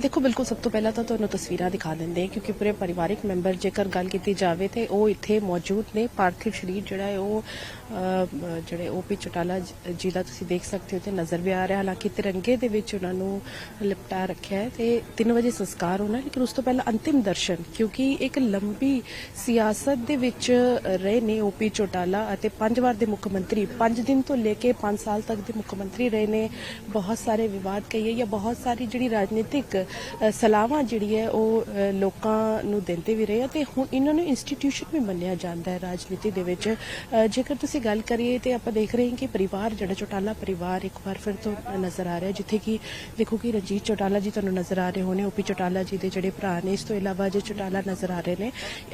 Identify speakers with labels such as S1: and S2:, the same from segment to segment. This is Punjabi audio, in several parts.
S1: ਦੇਖੋ, ਬਿਲਕੁਲ ਸਭ ਤੋਂ ਪਹਿਲਾਂ ਤਾਂ ਤੁਹਾਨੂੰ ਤਸਵੀਰਾਂ ਦਿਖਾ ਦਿੰਦੇ ਹਾਂ, ਕਿਉਂਕਿ ਪੂਰੇ ਪਰਿਵਾਰਿਕ ਮੈਂਬਰ ਜੇਕਰ ਗੱਲ ਕੀਤੀ ਜਾਵੇ ਤੇ ਉਹ ਇੱਥੇ ਮੌਜੂਦ ਨੇ। ਪਾਰਥਿਵ ਸ਼ਰੀਰ ਜਿਹੜਾ ਹੈ, ਉਹ ਜਿਹੜੇ ਓਪੀ ਚਟਾਲਾ ਜ- ਜੀ ਦਾ ਤੁਸੀਂ ਦੇਖ ਸਕਦੇ ਹੋ, ਤੇ ਨਜ਼ਰ ਵੀ ਆ ਰਿਹਾ। ਹਾਲਾਂਕਿ ਤਿਰੰਗੇ ਦੇ ਵਿੱਚ ਉਹਨਾਂ ਨੂੰ ਲਿਪਟਾ ਰੱਖਿਆ ਹੈ ਤੇ 3 ਵਜੇ ਸੰਸਕਾਰ ਹੋਣਾ ਲੇਕਿਨ ਉਸ ਤੋਂ ਪਹਿਲਾਂ ਅੰਤਿਮ ਦਰਸ਼ਨ, ਕਿਉਂਕਿ ਇੱਕ ਲੰਬੀ ਸਿਆਸਤ ਦੇ ਵਿੱਚ ਰਹੇ ਨੇ ਓਪੀ ਚੋਟਾਲਾ ਅਤੇ ਪੰਜ ਵਾਰ ਦੇ ਮੁੱਖ ਮੰਤਰੀ। 5 ਦਿਨ ਤੋਂ ਲੈ ਕੇ 5 ਸਾਲ ਤੱਕ ਦੇ ਮੁੱਖ ਮੰਤਰੀ ਰਹੇ ਨੇ। ਬਹੁਤ ਸਾਰੇ ਵਿਵਾਦ ਕਹੀਏ ਜਾਂ ਬਹੁਤ ਸਾਰੀ ਜਿਹੜੀ ਰਾਜਨੀਤਿਕ ਸਲਾਹਾਂ ਜਿਹੜੀ ਹੈ ਉਹ ਲੋਕਾਂ ਨੂੰ ਦਿੰਦੇ ਵੀ ਰਹੇ ਆ ਤੇ ਹੁਣ ਇਹਨਾਂ ਨੂੰ ਇੰਸਟੀਟਿਊਸ਼ਨ ਵੀ ਮੰਨਿਆ ਜਾਂਦਾ ਹੈ ਰਾਜਨੀਤੀ ਦੇ ਵਿੱਚ। ਜੇਕਰ ਤੁਸੀਂ ਗੱਲ ਕਰੀਏ ਤੇ ਆਪਾਂ ਦੇਖ ਰਹੇ ਹਾਂ ਕਿ ਪਰਿਵਾਰ, ਜਿਹੜਾ ਚੋਟਾਲਾ ਪਰਿਵਾਰ ਇੱਕ ਵਾਰ ਫਿਰ ਤੋਂ ਨਜ਼ਰ ਆ ਰਿਹਾ ਜਿੱਥੇ ਕਿ ਦੇਖੋ ਕਿ ਰਣਜੀਤ ਚੋਟਾਲਾ ਜੀ ਤੁਹਾਨੂੰ ਨਜ਼ਰ ਆ ਰਹੇ ਹੋਣੇ ਓਪੀ ਚੋਟਾਲਾ ਜੀ ਦੇ ਜਿਹੜੇ ਭਰਾ ਨੇ, ਇਸ ਤੋਂ ਇਲਾਵਾ ਜੇ ਚੋਟਾਲਾ ਨਜ਼ਰ ਆ ਰਹੇ ਨੇ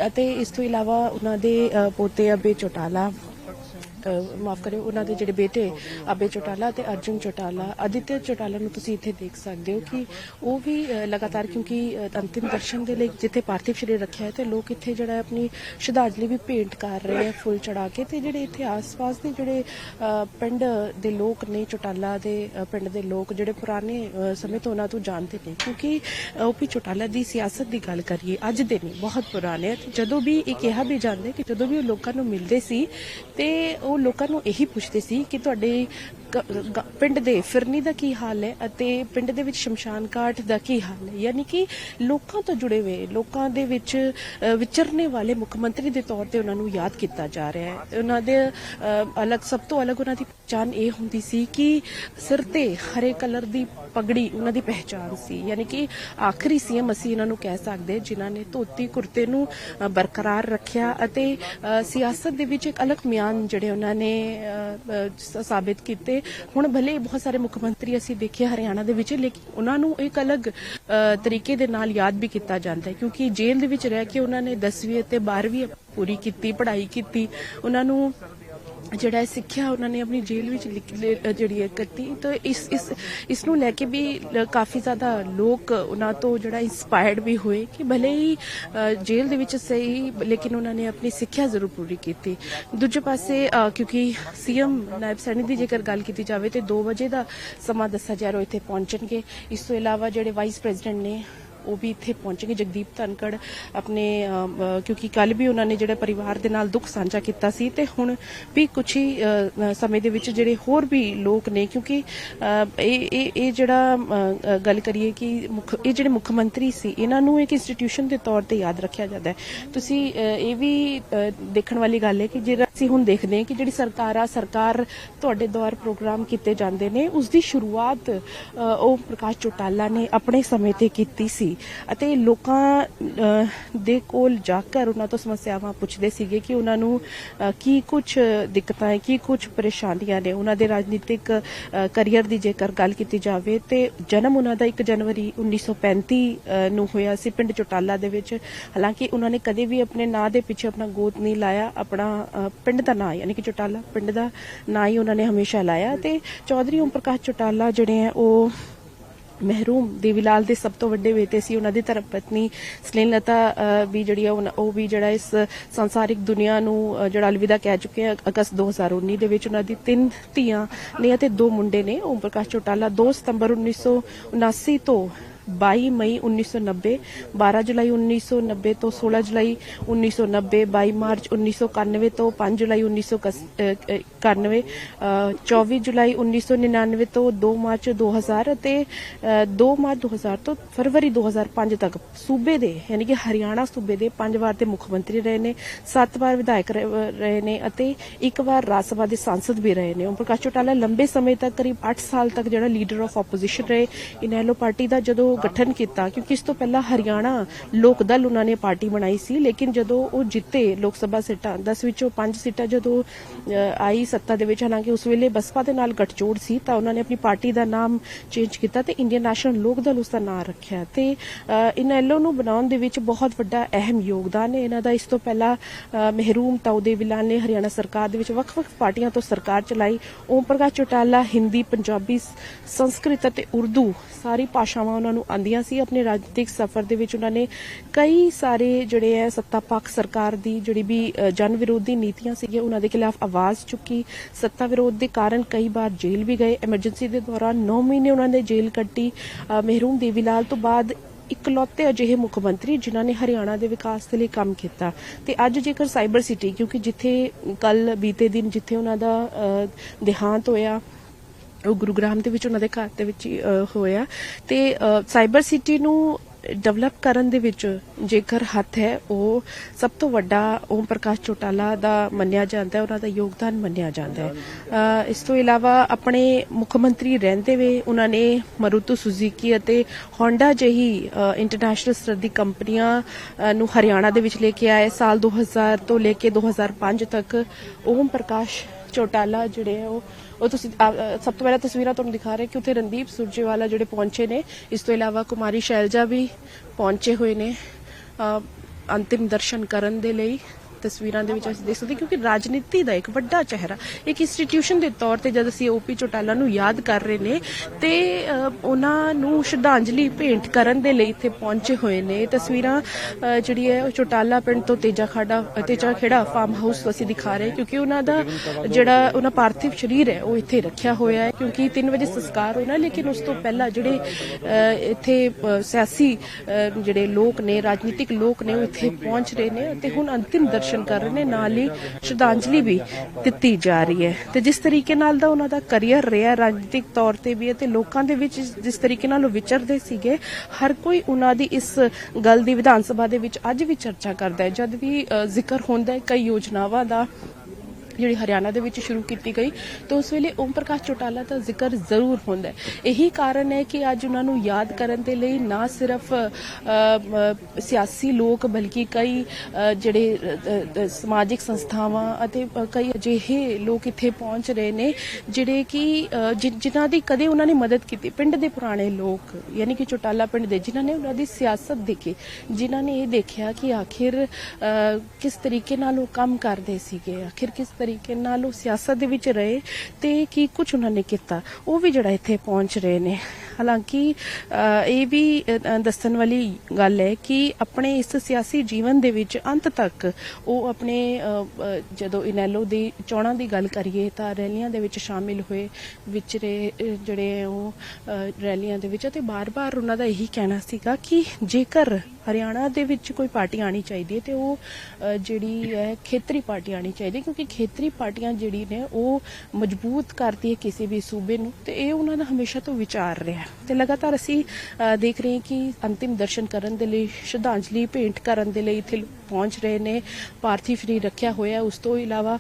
S1: ਅਤੇ ਇਸ ਤੋਂ ਇਲਾਵਾ ਉਹਨਾਂ ਦੇ ਪੋਤੇ ਅਬੇ ਚੋਟਾਲਾ ਮਾਫ ਕਰਿਓ, ਉਹਨਾਂ ਦੇ ਜਿਹੜੇ ਬੇਟੇ ਅਬੇ ਚੋਟਾਲਾ ਤੇ ਅਰਜੁਨ ਚੋਟਾਲਾ, ਅਦਿੱਤਿਆ ਚੋਟਾਲਾ ਨੂੰ ਤੁਸੀਂ ਇੱਥੇ ਦੇਖ ਸਕਦੇ ਹੋ ਕਿ ਉਹ ਵੀ ਲਗਾਤਾਰ ਕਿਉਂਕਿ ਅੰਤਿਮ ਦਰਸ਼ਨ ਦੇ ਲਈ ਜਿੱਥੇ ਪਾਰਥਿਵ ਸ਼ਰੀਰ ਰੱਖਿਆ ਹੈ ਤੇ ਲੋਕ ਇੱਥੇ ਜਿਹੜਾ ਆਪਣੀ ਸ਼ਰਧਾਂਜਲੀ ਵੀ ਭੇਂਟ ਕਰ ਰਹੇ ਆ ਫੁੱਲ ਚੜਾ ਕੇ ਤੇ ਜਿਹੜੇ ਇੱਥੇ ਆਸ-ਪਾਸ ਦੇ ਜਿਹੜੇ ਪਿੰਡ ਦੇ ਲੋਕ ਨੇ, ਚੋਟਾਲਾ ਦੇ ਪਿੰਡ ਦੇ ਲੋਕ ਜਿਹੜੇ ਪੁਰਾਣੇ ਸਮੇਂ ਤੋਂ ਉਹਨਾਂ ਤੋਂ ਜਾਣਦੇ ਨੇ ਕਿਉਂਕਿ ਓਪੀ ਚੋਟਾਲਾ ਦੀ ਸਿਆਸਤ ਦੀ ਗੱਲ ਕਰੀਏ, ਅੱਜ ਦੇ ਨਹੀਂ ਬਹੁਤ ਪੁਰਾਣੇ ਆ ਤੇ ਜਦੋਂ ਵੀ ਇਹ ਕਿਹਾ ਵੀ ਜਾਂਦਾ ਕਿ ਜਦੋਂ ਵੀ ਉਹ ਲੋਕਾਂ ਨੂੰ ਮਿਲਦੇ ਸੀ ਤੇ ਉਹ ਲੋਕਾਂ ਨੂੰ ਇਹੀ ਪੁੱਛਦੇ ਸੀ ਕਿ ਤੁਹਾਡੇ ਪਿੰਡ ਦੇ ਫਿਰਨੀ ਦਾ ਕੀ ਹਾਲ ਹੈ ਅਤੇ ਪਿੰਡ ਦੇ ਵਿੱਚ ਸ਼ਮਸ਼ਾਨ ਘਾਟ ਦਾ ਕੀ ਹਾਲ ਹੈ? ਯਾਨੀ ਕਿ ਲੋਕਾਂ ਤੋਂ ਜੁੜੇ ਹੋਏ, ਲੋਕਾਂ ਦੇ ਵਿੱਚ ਵਿਚਰਨੇ ਵਾਲੇ ਮੁੱਖ ਮੰਤਰੀ ਦੇ ਤੌਰ ਤੇ ਉਹਨਾਂ ਨੂੰ ਯਾਦ ਕੀਤਾ ਜਾ ਰਿਹਾ ਹੈ। ਉਹਨਾਂ ਦੇ ਅਲੱਗ, ਸਭ ਤੋਂ ਅਲੱਗ ਉਹਨਾਂ ਦੀ ਪਛਾਣ ਇਹ ਹੁੰਦੀ ਸੀ ਕਿ ਸਿਰ ਤੇ ਹਰੇ ਕਲਰ ਦੀ ਪਗੜੀ ਉਹਨਾਂ ਦੀ ਪਹਿਚਾਨ ਸੀ। ਯਾਨੀ ਕਿ ਆਖਰੀ ਸੀਐਮ ਅਸੀਂ ਇਹਨਾਂ ਨੂੰ ਕਹਿ ਸਕਦੇ ਜਿਨ੍ਹਾਂ ਨੇ ਧੋਤੀ ਕੁਰਤੇ ਨੂੰ ਬਰਕਰਾਰ ਰੱਖਿਆ ਅਤੇ ਸਿਆਸਤ ਦੇ ਵਿੱਚ ਇੱਕ ਅਲੱਗ ਮਿਆਨ ਜਿਹੜੇ ਉਹਨਾਂ ਨੇ ਸਾਬਿਤ ਕੀਤੇ। ਹੁਣ ਭਲੇ ਬਹੁਤ ਸਾਰੇ ਮੁੱਖ ਮੰਤਰੀ ਅਸੀਂ ਦੇਖੇ ਹਰਿਆਣਾ ਦੇ ਵਿੱਚ ਲੇਕਿਨ ਉਹਨਾਂ ਨੂੰ ਇੱਕ ਅਲੱਗ ਅ, ਤਰੀਕੇ ਦੇ ਨਾਲ ਯਾਦ ਵੀ ਕੀਤਾ ਜਾਂਦਾ ਹੈ। ਕਿਉਂਕਿ ਜੇਲ੍ਹ ਦੇ ਵਿੱਚ ਰਹਿ ਕੇ ਉਹਨਾਂ ਨੇ 10ਵੀਂ ਅਤੇ 12ਵੀਂ ਪੂਰੀ ਕੀਤੀ ਪੜ੍ਹਾਈ ਕੀਤੀ। ਉਹਨਾਂ ਨੂੰ ਜਿਹੜਾ ਸਿੱਖਿਆ ਉਹਨਾਂ ਨੇ ਆਪਣੀ ਜੇਲ੍ਹ ਵਿੱਚ ਲਿਖ- ਲ- ਜਿਹੜੀ ਹੈ ਕੱਟੀ ਤਾਂ ਇਸ ਇਸ ਇਸ ਨੂੰ ਲੈ ਕੇ ਵੀ ਕਾਫੀ ਜ਼ਿਆਦਾ ਲੋਕ ਉਹਨਾਂ ਤੋਂ ਜਿਹੜਾ ਇਨਸਪਾਇਰਡ ਵੀ ਹੋਏ ਕਿ ਭਲੇ ਹੀ ਜੇਲ੍ਹ ਦੇ ਵਿੱਚ ਸਹੀ ਲੇਕਿਨ ਉਹਨਾਂ ਨੇ ਆਪਣੀ ਸਿੱਖਿਆ ਜ਼ਰੂਰ ਪੂਰੀ ਕੀਤੀ। ਦੂਜੇ ਪਾਸੇ ਅ, ਕਿਉਂਕਿ ਸੀਐਮ ਨਾਇਬ ਸੈਣੀ ਦੀ ਜੇਕਰ ਗੱਲ ਕੀਤੀ ਜਾਵੇ ਤੇ 2 ਵਜੇ ਦਾ ਸਮਾਂ ਦੱਸਿਆ ਜਾ ਰਿਹਾ ਉਹ ਇੱਥੇ ਪਹੁੰਚਣਗੇ। ਇਸ ਤੋਂ ਇਲਾਵਾ ਜਿਹੜੇ ਵਾਈਸ ਪ੍ਰੈਜ਼ੀਡੈਂਟ ਨੇ ਉਹ ਵੀ ਇੱਥੇ ਪਹੁੰਚेंगे ਜਗਦੀਪ ਧਨਕੜ ਆਪਣੇ ਕਿਉਂਕਿ ਕੱਲ ਵੀ ਉਹਨਾਂ ਨੇ ਜਿਹੜਾ ਪਰਿਵਾਰ ਦੇ ਨਾਲ ਦੁੱਖ ਸਾਂਝਾ ਕੀਤਾ ਸੀ ਤੇ ਹੁਣ ਵੀ ਕੁਝ ਹੀ ਸਮੇਂ ਦੇ ਵਿੱਚ ਜਿਹੜੇ ਹੋਰ ਵੀ ਲੋਕ ਨੇ, ਕਿਉਂਕਿ ਇਹ ਇਹ ਇਹ ਜਿਹੜਾ ਗੱਲ ਕਰੀਏ ਕਿ ਮੁੱਖ, ਇਹ ਜਿਹੜੇ ਮੁੱਖ ਮੰਤਰੀ ਸੀ, ਇਹਨਾਂ ਨੂੰ ਇੱਕ ਇੰਸਟੀਟਿਊਸ਼ਨ ਦੇ ਤੌਰ ਤੇ ਯਾਦ ਰੱਖਿਆ ਜਾਂਦਾ ਹੈ। ਤੁਸੀਂ ਇਹ ਵੀ ਦੇਖਣ ਵਾਲੀ ਗੱਲ ਹੈ ਕਿ ਜਿਹੜਾ ਅਸੀਂ ਹੁਣ ਦੇਖਦੇ ਹਾਂ ਕਿ ਜਿਹੜੀ ਸਰਕਾਰਾਂ ਸਰਕਾਰ ਤੁਹਾਡੇ ਦੁਆਰ ਪ੍ਰੋਗਰਾਮ ਕੀਤੇ ਜਾਂਦੇ ਨੇ ਉਸ ਦੀ ਸ਼ੁਰੂਆਤ ਉਹ ਪ੍ਰਕਾਸ਼ ਚੋਟਾਲਾ ਨੇ ਆਪਣੇ ਸਮੇਂ ਤੇ ਕੀਤੀ ਸੀ। ਅਤੇ ਲੋਕਾਂ ਦੇ ਕੋਲ ਜਾ ਕੇ ਉਹਨਾਂ ਤੋਂ ਸਮੱਸਿਆਵਾਂ ਪੁੱਛਦੇ ਸੀਗੇ ਕਿ ਉਹਨਾਂ ਨੂੰ ਕੀ ਕੁਝ ਦਿੱਕਤਾਂ ਹੈ ਕੀ ਕੁਝ ਪਰੇਸ਼ਾਨੀਆਂ ਨੇ ਉਹਨਾਂ ਦੇ ਰਾਜਨੀਤਿਕ ਅ, ਕੈਰੀਅਰ ਦੀ ਜੇਕਰ ਗੱਲ ਕੀਤੀ ਜਾਵੇ ਤੇ ਜਨਮ ਉਹਨਾਂ ਦਾ 1 ਜਨਵਰੀ 1935 ਅ, ਨੂੰ ਹੋਇਆ ਸੀ ਪਿੰਡ ਚੋਟਾਲਾ ਦੇ ਵਿੱਚ। ਹਾਲਾਂਕਿ ਉਹਨਾਂ ਨੇ ਕਦੇ ਵੀ ਆਪਣੇ ਨਾਂ ਦੇ ਪਿੱਛੇ ਆਪਣਾ ਗੋਤ ਨਹੀਂ ਲਾਇਆ ਆਪਣਾ ਪਿੰਡ ਦਾ ਨਾਂ ਯਾਨੀ ਕਿ ਚੋਟਾਲਾ ਪਿੰਡ ਦਾ ਨਾਂ ਹੀ ਉਹਨਾਂ ਨੇ ਹਮੇਸ਼ਾ ਲਾਇਆ। ਤੇ ਚੌਧਰੀ ਓਮ ਪ੍ਰਕਾਸ਼ ਚੋਟਾਲਾ ਜਿਹੜੇ ਆ ਉਹ ਮਹਿਰੂਮ ਦੇਵੀਲਾਲ ਦੇ ਸਭ ਤੋਂ ਵੱਡੇ ਬੇਟੇ ਸੀ ਉਹਨਾਂ ਦੀ ਧਰਮ ਪਤਨੀ ਸਨੇਹਲਤਾ ਅ, ਵੀ ਜਿਹੜੀ ਆ ਉਹ ਵੀ ਜਿਹੜਾ ਇਸ ਸੰਸਾਰਿਕ ਦੁਨੀਆ ਨੂੰ ਜਿਹੜਾ ਅਲਵਿਦਾ ਕਹਿ ਚੁੱਕੇ ਆ ਅਗਸਤ 2019 ਦੇ ਵਿੱਚ ਉਹਨਾਂ ਦੀ ਤਿੰਨ ਧੀਆਂ ਨੇ ਅਤੇ ਦੋ ਮੁੰਡੇ ਨੇ ਓਮ ਪ੍ਰਕਾਸ਼ ਚੋਟਾਲਾ 2 ਸਤੰਬਰ 1979 ਤੋਂ 22 ਮਈ 1990 12 ਜੁਲਾਈ 1990 ਤੋਂ 16 ਜੁਲਾਈ 1990 22 ਮਾਰਚ 1991 ਤੋਂ 5 ਜੁਲਾਈ 1991 24 ਜੁਲਾਈ 1999 ਤੋਂ 2 ਮਾਰਚ 2000 ਅਤੇ ਅ, 2 ਮਾਰਚ 2000 ਤੋਂ ਫਰਵਰੀ 2005 ਤੱਕ ਸੂਬੇ ਦੇ ਯਾਨੀ ਕਿ ਹਰਿਆਣਾ ਸੂਬੇ ਦੇ ਪੰਜ ਵਾਰ ਦੇ ਮੁੱਖ ਮੰਤਰੀ ਰਹੇ ਨੇ ਸੱਤ ਵਾਰ ਵਿਧਾਇਕ ਰਹੇ ਰਹੇ ਨੇ ਅਤੇ ਇੱਕ ਵਾਰ ਰਾਜ ਸਭਾ ਦੇ ਸਾਂਸਦ ਵੀ ਰਹੇ ਨੇ। ਓਮ ਪ੍ਰਕਾਸ਼ ਚੋਟਾਲਾ ਲੰਬੇ ਸਮੇਂ ਤੱਕ ਕਰੀਬ 8 ਸਾਲ ਤੱਕ ਜਿਹੜਾ ਲੀਡਰ ਆਫ ਆਪੋਜੀਸ਼ਨ ਰਹੇ ਇਨੈਲੋ ਪਾਰਟੀ ਦਾ ਜਦੋਂ ਗਠਨ ਕੀਤਾ ਕਿਉਂਕਿ ਇਸ ਤੋਂ ਪਹਿਲਾਂ ਹਰਿਆਣਾ ਲੋਕ ਦਲ ਉਹਨਾਂ ਨੇ ਪਾਰਟੀ ਬਣਾਈ ਸੀ ਲੇਕਿਨ ਜਦੋਂ ਉਹ ਜਿੱਤੇ ਲੋਕ ਸਭਾ ਸੀਟਾਂ 10 ਵਿੱਚੋਂ 5 ਸੀਟਾਂ ਜਦੋਂ ਆਈ ਸੱਤਾ ਦੇ ਵਿੱਚ ਹਾਲਾਂਕਿ ਉਸ ਵੇਲੇ ਬਸਪਾ ਦੇ ਨਾਲ ਗਠਜੋੜ ਸੀ ਤਾਂ ਉਹਨਾਂ ਨੇ ਆਪਣੀ ਪਾਰਟੀ ਦਾ ਨਾਮ ਚੇਂਜ ਕੀਤਾ ਤੇ ਇੰਡੀਅਨ ਨੈਸ਼ਨਲ ਲੋਕ ਦਲ ਉਸ ਦਾ ਨਾਮ ਰੱਖਿਆ। ਤੇ ਅ, ਇਨੈਲੋ ਨੂੰ ਬਣਾਉਣ ਦੇ ਵਿੱਚ ਬਹੁਤ ਵੱਡਾ ਅਹਿਮ ਯੋਗਦਾਨ ਹੈ। ਇਹਨਾਂ ਦਾ ਇਸ ਤੋਂ ਪਹਿਲਾਂ ਮਹਿਰੂਮ ਤਾਊ ਨੇ ਹਰਿਆਣਾ ਸਰਕਾਰ ਦੇ ਵਿੱਚ ਵੱਖ-ਵੱਖ ਪਾਰਟੀਆਂ ਤੋਂ ਸਰਕਾਰ ਚਲਾਈ। ਓਮ ਪ੍ਰਕਾਸ਼ ਚੋਟਾਲਾ ਹਿੰਦੀ ਪੰਜਾਬੀ ਸੰਸਕ੍ਰਿਤ ਅਤੇ ਉਰਦੂ ਸਾਰੀ ਭਾਸ਼ਾਵਾਂ ਉਹਨਾਂ ਨੂੰ ਨੂੰ ਆਂਦੀਆਂ ਸੀ ਆਪਣੇ ਰਾਜਨੀਤਿਕ ਸਫ਼ਰ ਦੇ ਵਿੱਚ ਉਹਨਾਂ ਨੇ ਕਈ ਸਾਰੇ ਜਿਹੜੇ ਹੈ ਸੱਤਾ ਪੱਖ ਸਰਕਾਰ ਦੀ ਜਿਹੜੀ ਵੀ ਜਨ ਵਿਰੋਧੀ ਨੀਤੀਆਂ ਸੀਗੀਆਂ, ਉਹਨਾਂ ਦੇ ਖਿਲਾਫ ਆਵਾਜ਼ ਚੁੱਕੀ। ਸੱਤਾ ਵਿਰੋਧ ਦੇ ਕਾਰਨ ਕਈ ਵਾਰ ਜੇਲ੍ਹ ਵੀ ਗਏ। ਐਮਰਜੈਂਸੀ ਦੇ ਦੌਰਾਨ 9 ਮਹੀਨੇ ਉਹਨਾਂ ਨੇ ਜੇਲ੍ਹ ਕੱਟੀ। ਮਹਿਰੂਮ ਦੇਵੀ ਲਾਲ ਤੋਂ ਬਾਅਦ ਇਕਲੌਤੇ ਅਜਿਹੇ ਮੁੱਖ ਮੰਤਰੀ ਜਿਨ੍ਹਾਂ ਨੇ ਹਰਿਆਣਾ ਦੇ ਵਿਕਾਸ ਦੇ ਲਈ ਕੰਮ ਕੀਤਾ। ਤੇ ਅੱਜ ਜੇਕਰ ਸਾਈਬਰ ਸਿਟੀ, ਕਿਉਂਕਿ ਜਿੱਥੇ ਕੱਲ ਬੀਤੇ ਦਿਨ ਜਿੱਥੇ ਉਹਨਾਂ ਦਾ ਦੇਹਾਂਤ ਹੋਇਆ ਉਹ ਗੁਰੂਗ੍ਰਾਮ ਦੇ ਵਿੱਚ ਉਹਨਾਂ ਦੇ ਘਰ ਦੇ ਵਿੱਚ ਹੀ, ਹੋਇਆ। ਤੇ ਸਾਈਬਰ ਸਿਟੀ ਨੂੰ ਡਿਵੈਲਪ ਕਰਨ ਦੇ ਵਿੱਚ ਜੇਕਰ ਹੱਥ ਹੈ ਉਹ ਸਭ ਤੋਂ ਵੱਡਾ ਓਮ ਪ੍ਰਕਾਸ਼ ਚੋਟਾਲਾ ਦਾ ਮੰਨਿਆ ਜਾਂਦਾ ਹੈ ਉਹਨਾਂ ਦਾ ਯੋਗਦਾਨ ਮੰਨਿਆ ਜਾਂਦਾ ਹੈ। ਇਸ ਤੋਂ ਇਲਾਵਾ ਆਪਣੇ ਮੁੱਖ ਮੰਤਰੀ ਰਹਿੰਦੇ ਵੇ ਉਹਨਾਂ ਨੇ ਮਰੂਤੂ ਸੁਜ਼ੂਕੀ ਅਤੇ ਹੋਂਡਾ ਜਿਹੀ ਇੰਟਰਨੈਸ਼ਨਲ ਸਤਰ ਦੀ ਕੰਪਨੀਆਂ ਨੂੰ ਹਰਿਆਣਾ ਦੇ ਵਿੱਚ ਲੈ ਕੇ ਆਏ ਸਾਲ 2000 ਤੋਂ ਲੈ ਕੇ 2005 ਤੱਕ ਓਮ ਪ੍ਰਕਾਸ਼ ਚੋਟਾਲਾ ਜਿਹੜੇ ਆ ਉਹ ਉਹ ਤੁਸੀਂ ਸਭ ਤੋਂ ਪਹਿਲਾਂ ਤਸਵੀਰਾਂ ਤੁਹਾਨੂੰ ਦਿਖਾ ਰਹੇ ਕਿ ਉੱਥੇ ਰਣਦੀਪ ਸੁਰਜੇਵਾਲਾ ਜਿਹੜੇ ਪਹੁੰਚੇ ਨੇ, ਇਸ ਤੋਂ ਇਲਾਵਾ ਕੁਮਾਰੀ ਸ਼ੈਲਜਾ ਵੀ ਪਹੁੰਚੇ ਹੋਏ ਨੇ ਅੰਤਿਮ ਦਰਸ਼ਨ ਕਰਨ ਦੇ ਲਈ। ਤਸਵੀਰਾਂ ਦੇ ਵਿੱਚ ਅਸੀਂ ਦੇਖ ਸਕਦੇ ਕਿਉਂਕਿ ਰਾਜਨੀਤੀ ਦਾ ਇੱਕ ਵੱਡਾ ਚਿਹਰਾ ਇੱਕ ਇੰਸਟੀਟਿਊਸ਼ਨ ਦੇ ਤੌਰ ਤੇ ਜਦ ਅਸੀਂ ਓਪੀ ਚੋਟਾਲਾ ਨੂੰ ਯਾਦ ਕਰ ਰਹੇ ਨੇ ਤੇ ਉਹਨਾਂ ਨੂੰ ਸ਼ਰਧਾਂਜਲੀ ਭੇਂਟ ਕਰਨ ਦੇ ਲਈ ਇੱਥੇ ਪਹੁੰਚੇ ਹੋਏ ਨੇ। ਤਸਵੀਰਾਂ ਜਿਹੜੀ ਹੈ ਉਹ ਚੋਟਾਲਾ ਪਿੰਡ ਤੋਂ ਤੇਜਾ ਖਾੜਾ ਤੇਜਾ ਖੇੜਾ ਫਾਰਮ ਹਾਊਸ ਅਸੀਂ ਦਿਖਾ ਰਹੇ ਕਿਉਂਕਿ ਉਹਨਾਂ ਦਾ ਜਿਹੜਾ ਉਹਨਾਂ ਪਾਰਥਿਵ ਸਰੀਰ ਹੈ ਉਹ ਇੱਥੇ ਰੱਖਿਆ ਹੋਇਆ ਹੈ ਕਿਉਂਕਿ 3 ਵਜੇ ਸੰਸਕਾਰ ਹੋਣਾ ਲੇਕਿਨ ਉਸ ਤੋਂ ਪਹਿਲਾਂ ਜਿਹੜੇ ਅ, ਇੱਥੇ ਸਿਆਸੀ ਅ, ਜਿਹੜੇ ਲੋਕ ਨੇ ਰਾਜਨੀਤਿਕ ਲੋਕ ਨੇ ਉਹ ਇੱਥੇ ਪਹੁੰਚ ਰਹੇ ਨੇ ਅਤੇ ਹੁਣ ਅੰਤਿਮ ਦਰਸ਼ਨ ਕਰ ਰਹੇ ਨੇ, ਨਾਲ ਹੀ ਸ਼ਰਧਾਂਜਲੀ ਵੀ ਦਿੱਤੀ ਜਾ ਰਹੀ ਹੈ। ਤੇ ਜਿਸ ਤਰੀਕੇ ਨਾਲ ਦਾ ਉਹਨਾਂ ਦਾ ਕੈਰੀਅਰ ਰਿਹਾ, ਰਾਜਨੀਤਿਕ ਤੌਰ ਤੇ ਵੀ ਅਤੇ ਲੋਕਾਂ ਦੇ ਵਿੱਚ ਜਿਸ ਤਰੀਕੇ ਨਾਲ ਉਹ ਵਿਚਰਦੇ ਸੀਗੇ, ਹਰ ਕੋਈ ਉਹਨਾਂ ਦੀ ਇਸ ਗੱਲ ਦੀ ਵਿਧਾਨ ਸਭਾ ਦੇ ਵਿੱਚ ਅੱਜ ਵੀ ਚਰਚਾ ਕਰਦਾ ਹੈ। ਜਦ ਵੀ ਜ਼ਿਕਰ ਹੁੰਦਾ ਹੈ ਕਈ ਯੋਜਨਾਵਾਂ ਦਾ ਜਿਹੜੀ ਹਰਿਆਣਾ ਦੇ ਵਿੱਚ ਸ਼ੁਰੂ ਕੀਤੀ ਗਈ, ਤਾਂ ਉਸ ਵੇਲੇ ਓਮ ਪ੍ਰਕਾਸ਼ ਚੋਟਾਲਾ ਦਾ ਜ਼ਿਕਰ ਜ਼ਰੂਰ ਹੁੰਦਾ ਹੈ। ਇਹੀ ਕਾਰਨ ਹੈ ਕਿ ਅੱਜ ਉਹਨਾਂ ਨੂੰ ਯਾਦ ਕਰਨ ਦੇ ਲਈ ਨਾ ਸਿਰਫ ਸਿਆਸੀ ਲੋਕ ਬਲਕਿ ਕਈ ਜਿਹੜੇ ਸਮਾਜਿਕ ਸੰਸਥਾਵਾਂ ਅਤੇ ਕਈ ਅਜਿਹੇ ਲੋਕ ਇੱਥੇ ਪਹੁੰਚ ਰਹੇ ਨੇ, ਜਿਹੜੇ ਕਿ ਜਿ- ਜਿਨ੍ਹਾਂ ਦੀ ਕਦੇ ਉਹਨਾਂ ਨੇ ਮਦਦ ਕੀਤੀ। ਪਿੰਡ ਦੇ ਪੁਰਾਣੇ ਲੋਕ, ਯਾਨੀ ਕਿ ਚੋਟਾਲਾ ਪਿੰਡ ਦੇ, ਜਿਨ੍ਹਾਂ ਨੇ ਉਹਨਾਂ ਦੀ ਸਿਆਸਤ ਦੇਖੀ, ਜਿਨ੍ਹਾਂ ਨੇ ਇਹ ਦੇਖਿਆ ਕਿ ਆਖਿਰ ਕਿਸ ਤਰੀਕੇ ਨਾਲ ਉਹ ਕੰਮ ਕਰਦੇ ਸੀਗੇ, ਆਖਿਰ ਕਿਸ ਤਰੀਕੇ ਨਾਲ ਉਹ ਸਿਆਸਤ ਦੇ ਵਿੱਚ ਰਹੇ ਤੇ ਕੀ ਕੁਝ ਉਹਨਾਂ ਨੇ ਕੀਤਾ, ਉਹ ਵੀ ਜਿਹੜਾ ਇੱਥੇ ਪਹੁੰਚ ਰਹੇ ਨੇ। ਹਾਲਾਂਕਿ ਇਹ ਵੀ ਦੱਸਣ ਵਾਲੀ ਗੱਲ ਹੈ ਕਿ ਆਪਣੇ ਇਸ ਸਿਆਸੀ ਜੀਵਨ ਦੇ ਵਿੱਚ ਅੰਤ ਤੱਕ ਉਹ ਆਪਣੇ ਜਦੋਂ ਇਨੈਲੋ ਦੀ ਚੋਣਾਂ ਦੀ ਗੱਲ ਕਰੀਏ ਤਾਂ ਰੈਲੀਆਂ ਦੇ ਵਿੱਚ ਸ਼ਾਮਿਲ ਹੋਏ ਵਿਚਰੇ ਜਿਹੜੇ ਉਹ ਰੈਲੀਆਂ ਦੇ ਵਿੱਚ ਅਤੇ ਬਾਰ-ਬਾਰ ਉਹਨਾਂ ਦਾ ਇਹੀ ਕਹਿਣਾ ਸੀਗਾ ਕਿ ਜੇਕਰ ਹਰਿਆਣਾ ਦੇ ਵਿੱਚ ਕੋਈ ਪਾਰਟੀ ਆਣੀ ਚਾਹੀਦੀ ਹੈ ਤੇ ਉਹ ਜਿਹੜੀ ਹੈ ਖੇਤਰੀ ਪਾਰਟੀ ਆਣੀ ਚਾਹੀਦੀ ਹੈ ਕਿਉਂਕਿ ਖੇਤਰੀ ਪਾਰਟੀਆਂ ਜਿਹੜੀ ਨੇ ਉਹ ਮਜ਼ਬੂਤ ਕਰਦੀ ਹੈ ਕਿਸੇ ਵੀ ਸੂਬੇ ਨੂੰ ਤੇ ਇਹ ਉਹਨਾਂ ਦਾ ਹਮੇਸ਼ਾ ਤੋਂ ਵਿਚਾਰ ਰਿਹਾ ਤੇ ਲਗਾਤਾਰ ਅਸੀਂ ਅ, ਦੇਖ ਰਹੇ ਹਾਂ ਕਿ ਅੰਤਿਮ ਦਰਸ਼ਨ ਕਰਨ ਦੇ ਲਈ ਸ਼ਰਧਾਂਜਲੀ ਭੇਂਟ ਕਰਨ ਦੇ ਲਈ ਇੱਥੇ ਪਹੁੰਚ ਰਹੇ ਨੇ ਪਾਰਥਿਵ ਸ਼ਰੀਰ ਰੱਖਿਆ ਹੋਇਆ ਉਸ ਤੋਂ ਇਲਾਵਾ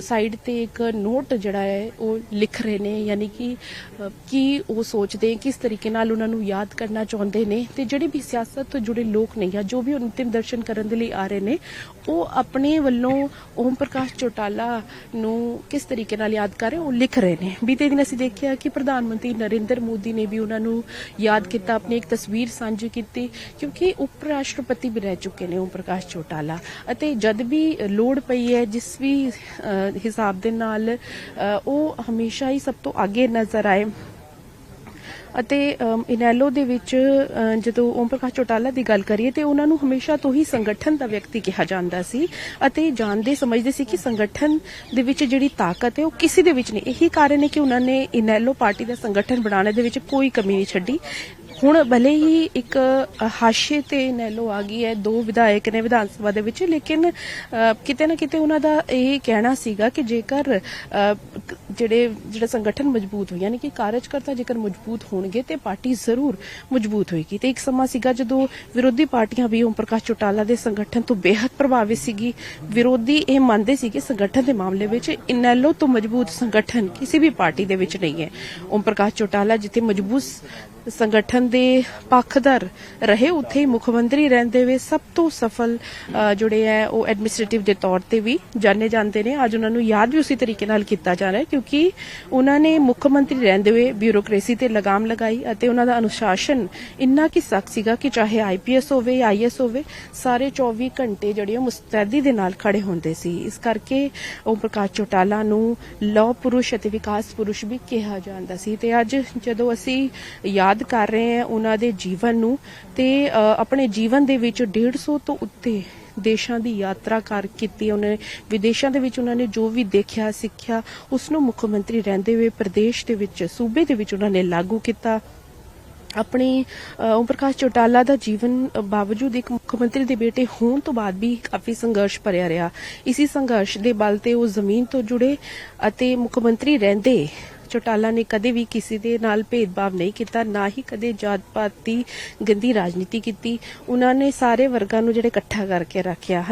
S1: ਸਾਈਡ ਤੇ ਇੱਕ ਨੋਟ ਜਿਹੜਾ ਹੈ, ਉਹ ਲਿਖ ਰਹੇ ਨੇ, ਯਾਨੀ ਕਿ ਕੀ ਉਹ ਸੋਚਦੇ ਕਿਸ ਤਰੀਕੇ ਨਾਲ ਉਹਨਾਂ ਨੂੰ ਯਾਦ ਕਰਨਾ ਚਾਹੁੰਦੇ ਨੇ। ਤੇ ਜਿਹੜੇ ਵੀ ਸਿਆਸਤ ਤੋਂ ਜੁੜੇ ਲੋਕ ਨੇ ਜਾਂ ਜੋ ਵੀ ਅੰਤਿਮ ਦਰਸ਼ਨ ਕਰਨ ਦੇ ਲਈ ਆ ਰਹੇ ਨੇ, ਉਹ ਆਪਣੇ ਵੱਲੋਂ ਓਮ ਪ੍ਰਕਾਸ਼ ਚੋਟਾਲਾ ਨੂੰ ਕਿਸ ਤਰੀਕੇ ਨਾਲ ਯਾਦ ਕਰ ਰਹੇ, ਉਹ ਲਿਖ ਰਹੇ ਨੇ। ਬੀਤੇ ਦਿਨ ਅਸੀਂ ਦੇਖਿਆ ਕਿ ਪ੍ਰਧਾਨ ਮੰਤਰੀ ਨਰਿੰਦਰ ਮੋਦੀ ਨੇ ਵੀ ਉਹਨਾਂ ਨੂੰ ਯਾਦ ਕੀਤਾ, ਆਪਣੀ ਇੱਕ ਤਸਵੀਰ ਸਾਂਝੀ ਕੀਤੀ, ਕਿਉਂਕਿ ਉਪ ਰਾਸ਼ਟਰਪਤੀ ਵੀ ਰਹਿ ਚੁੱਕੇ ਨੇ ਓਮ ਪ੍ਰਕਾਸ਼ ਚੋਟਾਲਾ ਅਤੇ ਜਦ ਵੀ ਲੋੜ ਪਈ ਹੈ, ਜਿਸ ਵੀ ਹਿਸਾਬ ਦੇ ਨਾਲ ਉਹ ਹਮੇਸ਼ਾ ਹੀ ਸਭ ਤੋਂ ਅੱਗੇ ਨਜ਼ਰ ਆਏ। ਅਤੇ ਇਨੈਲੋ ਦੇ ਵਿੱਚ ਜਦੋਂ ਓਮ ਪ੍ਰਕਾਸ਼ ਚੋਟਾਲਾ ਦੀ ਗੱਲ ਕਰੀਏ, ਤੇ ਉਹਨਾਂ ਨੂੰ ਹਮੇਸ਼ਾ ਤੋਂ ਹੀ ਸੰਗਠਨ ਦਾ ਵਿਅਕਤੀ ਕਿਹਾ ਜਾਂਦਾ ਸੀ ਅਤੇ ਜਾਣਦੇ, ਸਮਝਦੇ ਸੀ ਕਿ ਸੰਗਠਨ ਦੇ ਵਿੱਚ ਜਿਹੜੀ ਤਾਕਤ ਹੈ, ਉਹ ਕਿਸੇ ਦੇ ਵਿੱਚ ਨਹੀਂ। ਇਹੀ ਕਾਰਨ ਹੈ ਕਿ ਉਹਨਾਂ ਨੇ ਇਨੈਲੋ ਪਾਰਟੀ ਦਾ ਸੰਗਠਨ ਬਣਾਉਣ ਦੇ ਵਿੱਚ ਕੋਈ ਕਮੀ ਨਹੀਂ ਛੱਡੀ। ਹੁਣ ਭਲੇ ਹੀ ਇੱਕ ਹਾਸ਼ੇ ਤੇ ਨੈਲੋ ਆ ਗਈ ਹੈ, ਦੋ ਵਿਧਾਇਕ ਨੇ ਵਿਧਾਨ ਸਭਾ ਦੇ ਵਿੱਚ, ਲੇਕਿਨ ਕਿਤੇ ਨਾ ਕਿਤੇ ਉਹਨਾਂ ਦਾ ਇਹ ਕਹਿਣਾ ਸੀਗਾ ਕਿ ਜੇਕਰ ਜਿਹੜੇ, ਜਿਹੜਾ ਸੰਗਠਨ ਮਜ਼ਬੂਤ ਹੋ ਯਾਨੀ ਕਿ ਕਾਰਜਕਰਤਾ ਜੇਕਰ ਮਜ਼ਬੂਤ ਹੋਣਗੇ ਤੇ ਪਾਰਟੀ ਜ਼ਰੂਰ ਮਜ਼ਬੂਤ ਹੋਏਗੀ। ਤੇ ਇੱਕ ਸਮਾਂ ਸੀਗਾ ਜਦੋਂ ਵਿਰੋਧੀ ਪਾਰਟੀਆਂ ਵੀ ਓਮ ਪ੍ਰਕਾਸ਼ ਚੋਟਾਲਾ ਦੇ ਸੰਗਠਨ ਤੋਂ ਬੇਹੱਦ ਪ੍ਰਭਾਵਿਤ ਸੀਗੀ। ਵਿਰੋਧੀ ਇਹ ਮੰਨਦੇ ਸੀ ਕਿ ਸੰਗਠਨ ਦੇ ਮਾਮਲੇ ਵਿੱਚ ਇਨੈਲੋ ਤੋਂ ਮਜ਼ਬੂਤ ਸੰਗਠਨ ਕਿਸੇ ਵੀ ਪਾਰਟੀ ਦੇ ਵਿੱਚ ਨਹੀਂ ਹੈ। ਓਮ ਪ੍ਰਕਾਸ਼ ਚੋਟਾਲਾ ਜਿੱਥੇ ਮਜ਼ਬੂਤ ਸੰਗਠਨ ਦੇ ਪੱਖਦਰ ਰਹੇ ਉੱਥੇ ਹੀ ਮੁੱਖ ਮੰਤਰੀ ਰਹਿੰਦੇ ਹੋਏ ਸਭ ਤੋਂ ਸਫਲ ਅ, ਜਿਹੜੇ ਹੈ ਉਹ ਐਡਮਿਨਿਸਟ੍ਰੇਟਿਵ ਦੇ ਤੌਰ ਤੇ ਵੀ ਜਾਣੇ ਜਾਂਦੇ ਨੇ। ਅੱਜ ਉਹਨਾਂ ਨੂੰ ਯਾਦ ਵੀ ਉਸੇ ਤਰੀਕੇ ਨਾਲ ਕੀਤਾ ਜਾ ਰਿਹਾ ਹੈ ਕਿਉਂਕਿ ਉਹਨਾਂ ਨੇ ਮੁੱਖ ਮੰਤਰੀ ਰਹਿੰਦੇ ਹੋਏ ਬਿਊਰੋਕ੍ਰੇਸੀ ਤੇ ਲਗਾਮ ਲਗਾਈ ਅਤੇ ਉਹਨਾਂ ਦਾ ਅਨੁਸ਼ਾਸਨ ਇੰਨਾ ਕਿ ਸਖਤ ਸੀਗਾ ਕਿ ਚਾਹੇ ਆਈਪੀਐਸ ਹੋਵੇ ਜਾਂ ਆਈਐਸ ਹੋਵੇ ਸਾਰੇ 24 ਘੰਟੇ ਜਿਹੜੇ ਉਹ ਮੁਸਤੈਦੀ ਦੇ ਨਾਲ ਖੜੇ ਹੁੰਦੇ ਸੀ। ਇਸ ਕਰਕੇ ਓਮ ਪ੍ਰਕਾਸ਼ ਚੋਟਾਲਾ ਨੂੰ ਲੌ ਪੁਰਸ਼ ਅਤੇ ਵਿਕਾਸ ਪੁਰਸ਼ ਵੀ ਕਿਹਾ ਜਾਂਦਾ ਸੀ। ਤੇ ਅੱਜ ਜਦੋਂ ਅਸੀਂ ਯਾਦ ਯਾਦ ਕਰ ਰਹੇ ਹਾਂ ਉਹਨਾਂ ਦੇ ਜੀਵਨ ਨੂੰ ਤੇ ਆਪਣੇ ਜੀਵਨ ਦੇ ਵਿੱਚ 150 ਤੋਂ ਉੱਤੇ ਦੇਸ਼ਾਂ ਦੀ ਯਾਤਰਾ ਕਰ ਕੀਤੀ ਉਹਨੇ। ਵਿਦੇਸ਼ਾਂ ਦੇ ਵਿੱਚ ਉਹਨਾਂ ਨੇ ਜੋ ਵੀ ਦੇਖਿਆ, ਸਿੱਖਿਆ, ਉਸ ਨੂੰ ਮੁੱਖ ਮੰਤਰੀ ਰਹਿੰਦੇ ਹੋਏ ਪ੍ਰਦੇਸ਼ ਦੇ ਵਿੱਚ, ਸੂਬੇ ਦੇ ਵਿੱਚ ਉਹਨਾਂ ਨੇ ਲਾਗੂ ਕੀਤਾ। ਆਪਣੀ ਓਮ ਪ੍ਰਕਾਸ਼ ਚੌਟਾਲਾ ਦਾ ਜੀਵਨ ਬਾਵਜੂਦ ਇੱਕ ਮੁੱਖ ਮੰਤਰੀ ਦੇ ਬੇਟੇ ਹੋਣ ਤੋਂ ਬਾਅਦ ਵੀ ਕਾਫੀ ਸੰਘਰਸ਼ ਭਰਿਆ ਰਿਹਾ। ਇਸੇ ਸੰਘਰਸ਼ ਦੇ ਬਲ ਤੇ ਉਹ ਜ਼ਮੀਨ ਤੋਂ ਜੁੜੇ ਅਤੇ ਮੁੱਖ ਮੰਤਰੀ ਰਹਿੰਦੇ ਚੌਟਾਲਾ ਨੇ ਕਦੇ ਵੀ ਕਿਸੇ ਦੇ ਨਾਲ ਭੇਦਭਾਵ ਨਹੀਂ ਕੀਤਾ, ਨਾ ਹੀ ਕਦੇ ਜਾਤ ਪਾਤ ਦੀ ਗੰਦੀ ਰਾਜਨੀਤੀ ਕੀਤੀ। ਉਹਨਾਂ ਨੇ ਸਾਰੇ ਵਰਗਾਂ ਨੂੰ ਜਿਹੜੇ ਇਕੱਠਾ ਕਰਕੇ ਰੱਖਿਆ।